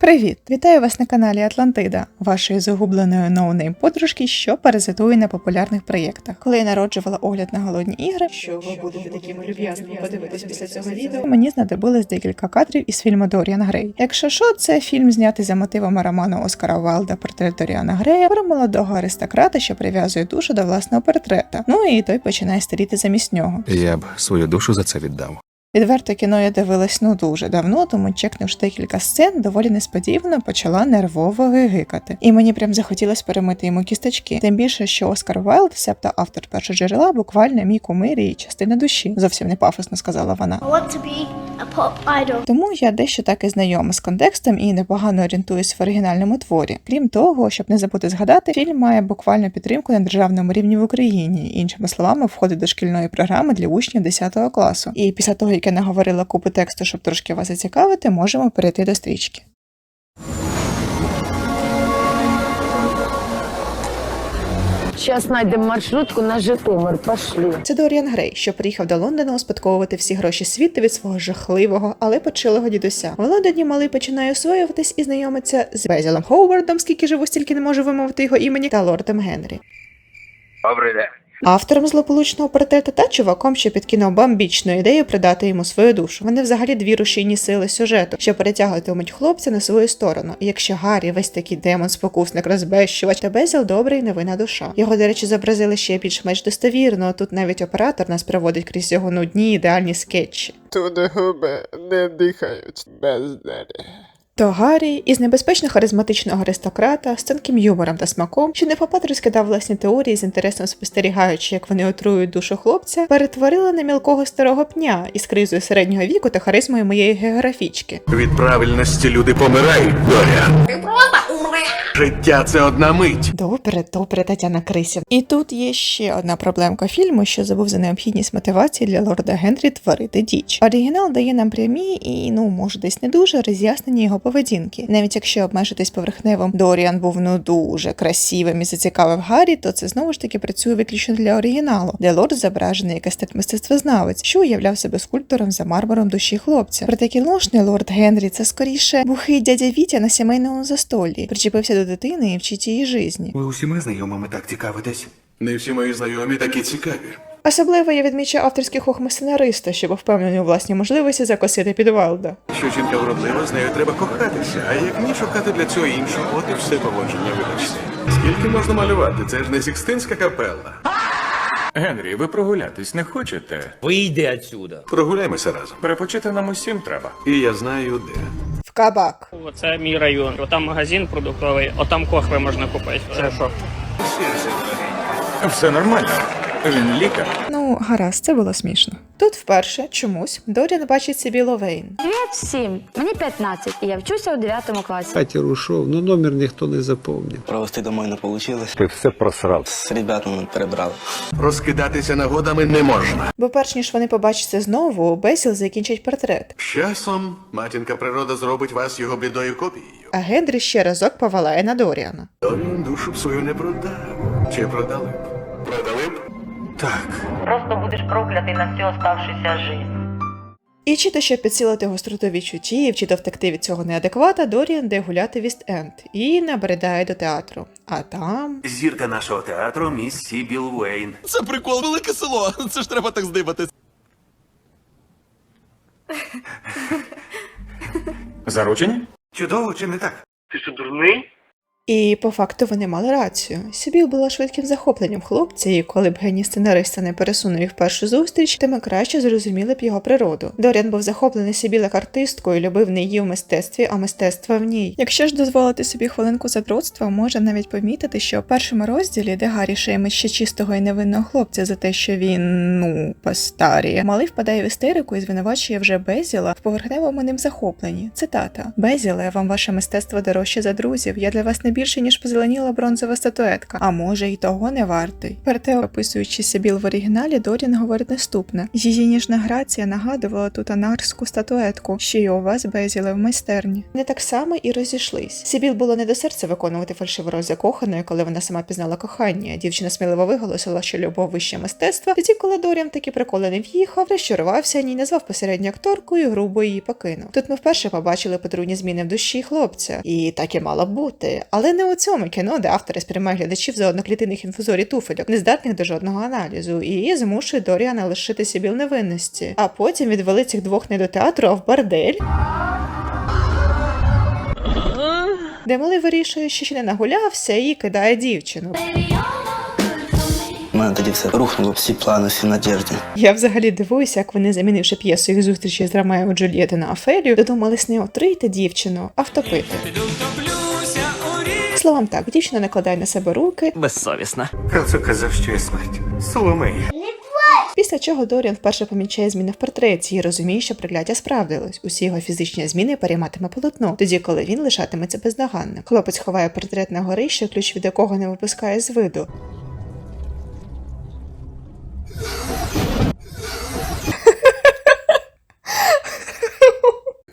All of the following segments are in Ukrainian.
Привіт! Вітаю вас на каналі Атлантида, вашої загубленої ноунейм подружки, що паразитує на популярних проєктах. Коли я народжувала огляд на голодні ігри, що ви будете такими люб'язними подивитись після цього відео, мені знадобилось декілька кадрів із фільму Доріан Грей. Якщо що, це фільм знятий за мотивами роману Оскара Вайлда «Портрет Доріана Грея про молодого аристократа, що прив'язує душу до власного портрета. Ну і той починає старіти замість нього. Я б свою душу за це віддав. Відверто кіно я дивилась ну дуже давно, тому чекнувши декілька сцен, доволі несподівано почала нервово гигикати. І мені прям захотілося перемити йому кісточки. Тим більше, що Оскар Вайлд, себто автор першоджерела, буквально мій кумир і частина душі. Зовсім не пафосно сказала вона. I want to be. Тому я дещо так і знайома з контекстом і непогано орієнтуюсь в оригінальному творі. Крім того, щоб не забути згадати, фільм має буквально підтримку на державному рівні в Україні. Іншими словами, входить до шкільної програми для учнів 10 класу. І після того, як я наговорила купу тексту, щоб трошки вас зацікавити, можемо перейти до стрічки. Сейчас найдем маршрутку на Житомир. Пошли. Це Доріан Грей, що приїхав до Лондона успадковувати всі гроші світу від свого жахливого, але почилого дідуся. В Лондоні малий починає освоюватись і знайомиться з Безілом Ховардом, скільки живу, стільки не можу вимовити його імені, та лордом Генрі. Добрий день. Автором злополучного портрета та чуваком, що підкинув бомбічну ідею придати йому свою душу. Вони взагалі дві рушійні сили сюжету, що перетягуватимуть хлопця на свою сторону. І якщо Гаррі весь такий демон, спокусник, розбещувач, то Безіл добрий невинна душа. Його, до речі, зобразили ще більш-менш достовірно. Тут навіть оператор нас проводить крізь його нудні ідеальні скетчі. Туди губи не дихають бездарі. То Гаррі із небезпечно харизматичного аристократа з тонким юмором та смаком, що не попад розкидав власні теорії з інтересом спостерігаючи, як вони отруюють душу хлопця, перетворила на мілкого старого пня із кризою середнього віку та харизмою моєї географічки. Від правильності люди помирають, Доріан. Ти просто. Життя це одна мить. Добре, добре, Тетяна Крисів. І тут є ще одна проблемка фільму, що забув за необхідність мотивації для лорда Генрі творити діч. Оригінал дає нам прямі і, ну, може, десь не дуже роз'яснення його поведінки. Навіть якщо обмежитись поверхневим, Доріан був ну дуже красивим і зацікавив Гаррі, то це знову ж таки працює виключно для оригіналу, де лорд зображений як естет мистецтвознавець, що уявляв себе скульптором за мармуром душі хлопця. Проте кілошний лорд Генрі це скоріше бухий дядя Вітя на сімейному застолі, причепився до дитини і вчить її житті. Ви усіма знайомими так цікавитесь? Не всі мої знайомі такі цікаві. Особливо я відмічаю авторський хохми сценариста, що був впевнений у власній можливості закосити під Вайлда. Що жінка вродлива, з нею треба кохатися, а як ні шукати для цього іншого, от і все поводження вибачте. Скільки можна малювати? Це ж не Сікстинська капелла. Генрі, ви прогулятись не хочете? Вийди отсюда. Прогуляємося разом. Перепочити нам усім треба. І я знаю де. Кабак. Це мій район. Отам магазин продуктовий, отам кохви можна купити. Це що? Все нормально. Він лікар. Ну, гаразд, це було смішно. Тут вперше чомусь Доріан бачить собі Ловейн. Привіт всім! Мені 15, і я вчуся у 9 класі. Катер ушов, но номер ніхто не запомнив. Провести домой не вийшло. Ти все просрав. З ребятами перебрали. Розкидатися нагодами не можна. Бо перш ніж вони побачаться знову, Бесіл закінчить портрет, З часом матінка природа зробить вас його блідою копією. а Генрі ще разок повалає на Доріана. Доріан душу б свою не продав. Чи продали б? Так. Просто будеш проклятий на всю оставшуюся життя. І чи то щоб підсилити гостроту відчуттів, чи то втекти від цього неадеквата, Доріан йде гуляти в Іст-Енд і набридає до театру. А там. Зірка нашого театру міс Сібіл Уейн. Це прикол, велике село. Це ж треба так здибати. Заручені? Чудово чи не так? І по факту вони мали рацію. Сібіл була швидким захопленням хлопця, і коли б геній сценариста не пересунув їх першу зустріч, то ми краще зрозуміли б його природу. Доріан був захоплений Сібіл як артисткою, любив не її в мистецтві, а мистецтво в ній. Якщо ж дозволити собі хвилинку задротства, можна навіть помітити, що в першому розділі, де Гаррі шеймить ще чистого і невинного хлопця за те, що він ну постаріє, малий впадає в істерику і звинувачує вже Безіла в поверхневому ним захопленні. Цитата: Безіле, вам ваше мистецтво дорожче за друзів. Я для вас не більше, ніж позеленіла бронзова статуетка, а може й того не вартий. Проте, описуючи Сибіл в оригіналі, Дорін говорить наступне: її ніжна грація нагадувала тут анарську статуетку, що й у вас безіли в майстерні. Не так само і розійшлись. Сибіл було не до серця виконувати фальшиву роль закоханої, коли вона сама пізнала кохання. Дівчина сміливо виголосила, що любов вище мистецтва. Тоді, коли Доріан такі приколи не в'їхав, розчарувався ній, назвав посередньо акторкою грубо її покинув. Тут ми вперше побачили потрудні зміни в душі хлопця, і так і мало бути. Не у цьому кіно, де автори сприймають глядачів за одноклітинних інфузорій туфельок, не здатних до жодного аналізу, і змушує Доріана лишити Сибіл невинності. А потім відвели цих двох не до театру, а в бордель. Де малий вирішує, що ще не нагулявся і кидає дівчину. У мене тоді все рухнуло, всі плани, всі надіжди. Я взагалі дивуюся, як вони, замінивши п'єсу їх зустрічі з Ромео Джульєти на Офелію, додумались не отрити дівчину, а втопити. Словом так, дівчина накладає на себе руки, Безсовісна. Хелсо казав, що я смерть. Соломея. після чого Доріан вперше помічає зміни в портреті і розуміє, що прикляття справдилось. Усі його фізичні зміни перейматиме полотно, тоді коли він лишатиметься бездоганним. Хлопець ховає портрет на горище, ключ від якого не випускає з виду.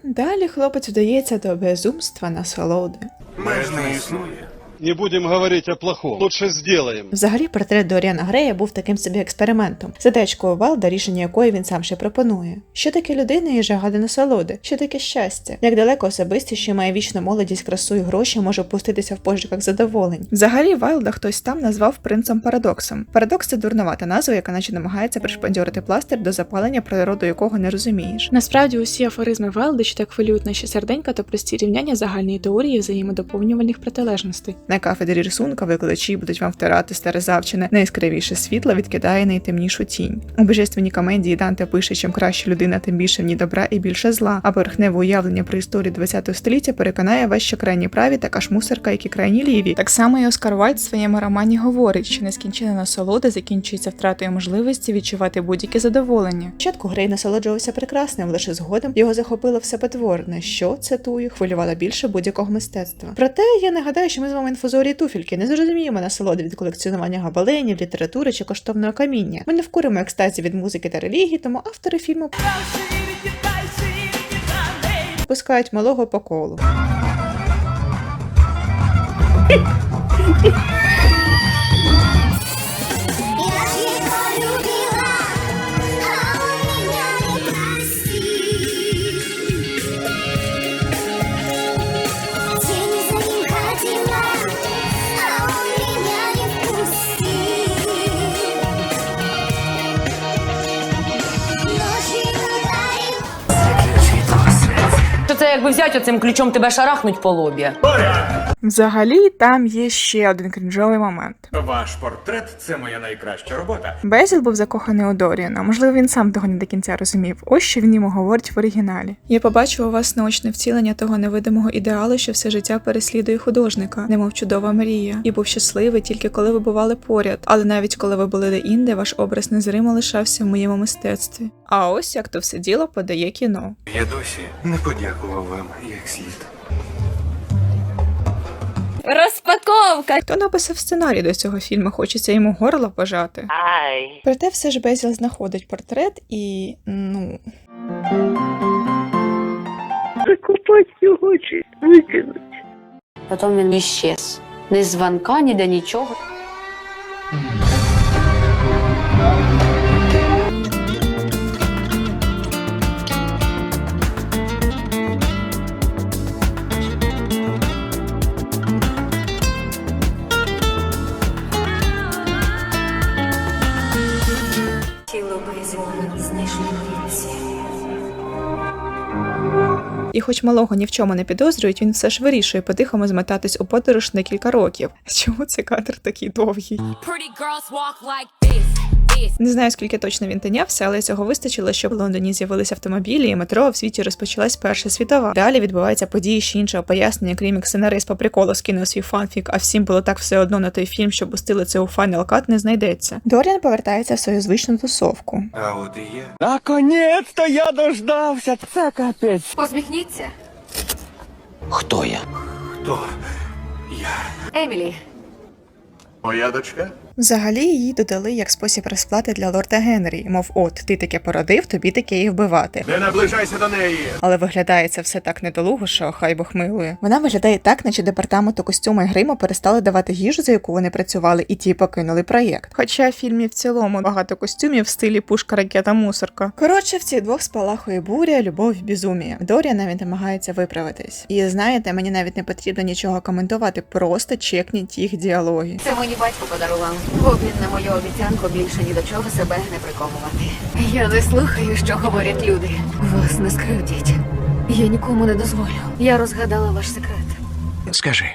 Далі хлопець вдається до безумства насолоди. Меж існує. Не будем говорить о плохом. Лучше сделаем. Взагалі, портрет Доріана Грея був таким собі експериментом, задачкою Валда, рішення якої він сам ще пропонує. Що таке людина і жага до насолоди? Що таке щастя? Як далеко особистість, що має вічну молодість, красу і гроші, може опуститися в пошуках задоволень? Взагалі, Вайлда хтось там назвав принцем парадоксом. Парадокс це дурновата назва, яка наче намагається пришпандьорити пластир до запалення, природу якого не розумієш. Насправді, усі афоризми Вайлда, що так хвилюють наші серденька, то прості рівняння загальної теорії взаємодоповнювальних протилежностей. На кафедрі рисунка викладачі будуть вам втирати старе завчене, найяскравіше світло відкидає найтемнішу тінь. У божественній комедії Данте пише, чим краще людина, тим більше в ній добра і більше зла. А поверхневе уявлення про історію ХХ століття переконає вас, що крайні праві така ж мусорка, як і крайні ліві. Так само і Оскар Вальд в своєму романі говорить, що нескінчена насолода закінчується втратою можливості відчувати будь-яке задоволення. Спочатку Грей насолоджувався прекрасним, лише згодом його захопило все потворне, що цитую, хвилювало більше будь-якого мистецтва. Проте я нагадаю, що ми з вами інфузорії туфельки не зрозуміємо насолоди від колекціонування габаленів, літератури чи коштовного каміння. Ми не вкуримо екстазі від музики та релігії, тому автори фільму пускають малого по колу. Якби взяти оцим ключом тебе шарахнуть по лобі? Взагалі, там є ще один крінжовий момент. Ваш портрет це моя найкраща робота. Безіл був закоханий у Доріана. Можливо, він сам того не до кінця розумів. Ось що він йому говорить в оригіналі. Я побачив у вас наочне вцілення того невидимого ідеалу, що все життя переслідує художника, немов чудова мрія, і був щасливий тільки коли ви бували поряд. Але навіть коли ви були де-інде, ваш образ незримо лишався в моєму мистецтві. А ось як то все діло подає кіно. Я досі не подякував вам як слід. Розпаковка! Хто написав сценарій до цього фільму, хочеться йому горло пожати. Ай. Проте все ж Безіл знаходить портрет і ну. Потім він іщез. Ні дзвонка, ні до нічого. Хоч малого ні в чому не підозрюють, він все ж вирішує по-тихому змотатись у подорож на кілька років. Чому цей кадр такий довгий? Не знаю, скільки точно він тинявся, але цього вистачило, щоб в Лондоні з'явилися автомобілі і метро, в світі розпочалась Перша світова. Далі відбуваються події ще іншого пояснення, крім як сценарист по приколу скинув свій фанфік, а всім було так все одно на той фільм, що пустили це у Final Cut, не знайдеться. Доріан повертається в свою звичну тусовку. А от і я. Наконець-то я дождався. Це капець. Посміхніться. Хто я? Хто? Я Емілі, Моя дочка? Взагалі її додали як спосіб розплати для лорда Генрі. Мов, от ти таке породив, тобі таке і вбивати. Не наближайся до неї! Але виглядає це все так недолуго, що хай Бог милує. Вона виглядає так, наче департаменту костюму і гриму перестали давати їжу, за яку вони працювали, і ті покинули проєкт. Хоча в фільмі в цілому багато костюмів в стилі пушка ракета мусорка. Коротше, в цих двох спалахує буря, любов, безумія. Дорія навіть намагається виправитись. І знаєте, мені навіть не потрібно нічого коментувати, просто чекніть їх діалоги. це мені батько подарував. В обмін на мою обіцянку більше ні до чого себе не приковувати. Я не слухаю, що говорять люди. Вас не скривдять. Я нікому не дозволю. Я розгадала ваш секрет. Скажи.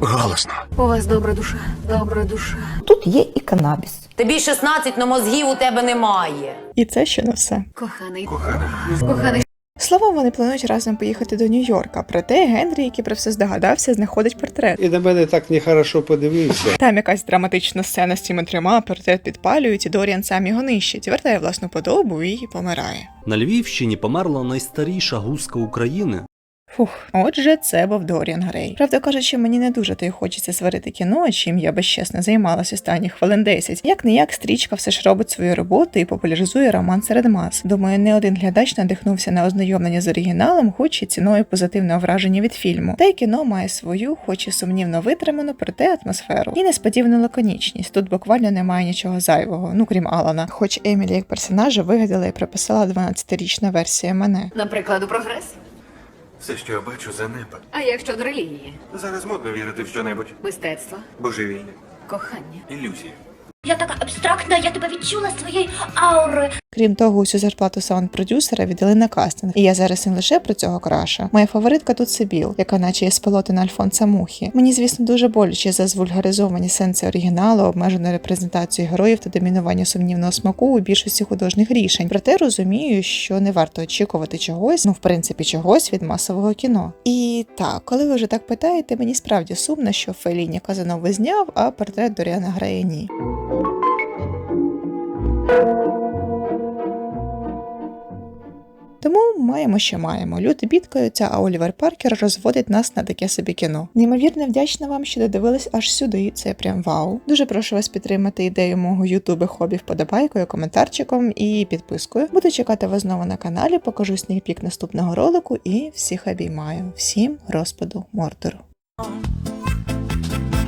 Голосно. У вас добра душа, добра душа. Тут є і канабіс. Тобі 16, но мозгів у тебе немає. І це ще не все. Коханий. Коханий. Словом, вони планують разом поїхати до Нью-Йорка. Проте Генрі, який про все здогадався, знаходить портрет. І на мене так нехорошо подивився. Там якась драматична сцена з цими трьома, портрет підпалюють, і Доріан сам його нищить, вертає власну подобу і помирає. На Львівщині померла найстаріша гуска України. Фух, отже, це був Доріан Грей. Правда кажучи, мені не дуже то й хочеться сварити кіно, чим я безчесно займалась останніх хвилин 10. Як не як стрічка все ж робить свою роботу і популяризує роман серед мас. Думаю, не один глядач надихнувся на ознайомлення з оригіналом, хоч і ціною позитивного враження від фільму. Та й кіно має свою, хоч і сумнівно витриману, проте атмосферу. І несподівану лаконічність. Тут буквально немає нічого зайвого, ну крім Алана. Хоч Емілі як персонажа вигадала і прописала 12-річна версія мене. Наприклад, у прогрес. Все, що я бачу, занепад. А як щодо релігії, Зараз модно вірити в що-небудь. Мистецтво, Божевільне. кохання. Ілюзія. Я така абстрактна, я тебе відчула своєю аурою. Крім того, усю зарплату саунд-продюсера віддали на кастинг. І я зараз не лише про цього краша. Моя фаворитка тут Сибіл, яка наче є спилоти на Альфонса Мухі. Мені, звісно, дуже боляче за звульгаризовані сенси оригіналу, обмежену репрезентацію героїв та домінування сумнівного смаку у більшості художніх рішень. Проте розумію, що не варто очікувати чогось, ну в принципі, чогось від масового кіно. І так, коли ви вже так питаєте, мені справді сумно, що Феліні Казанови зняв, а портрет Доріана Грея ні. Тому маємо, що маємо. Люди бідкаються, а Олівер Паркер розводить нас на таке собі кіно. Неймовірно вдячна вам, що додивились аж сюди. Це прям вау. Дуже прошу вас підтримати ідею мого ютуби хобі вподобайкою, коментарчиком і підпискою. Буду чекати вас знову на каналі, покажу снігпік наступного ролику і всіх обіймаю. Всім розпаду Мордору.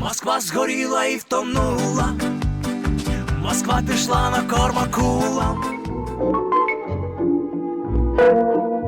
Москва згоріла і втонула. Москва пішла на корма кулам. Thank you.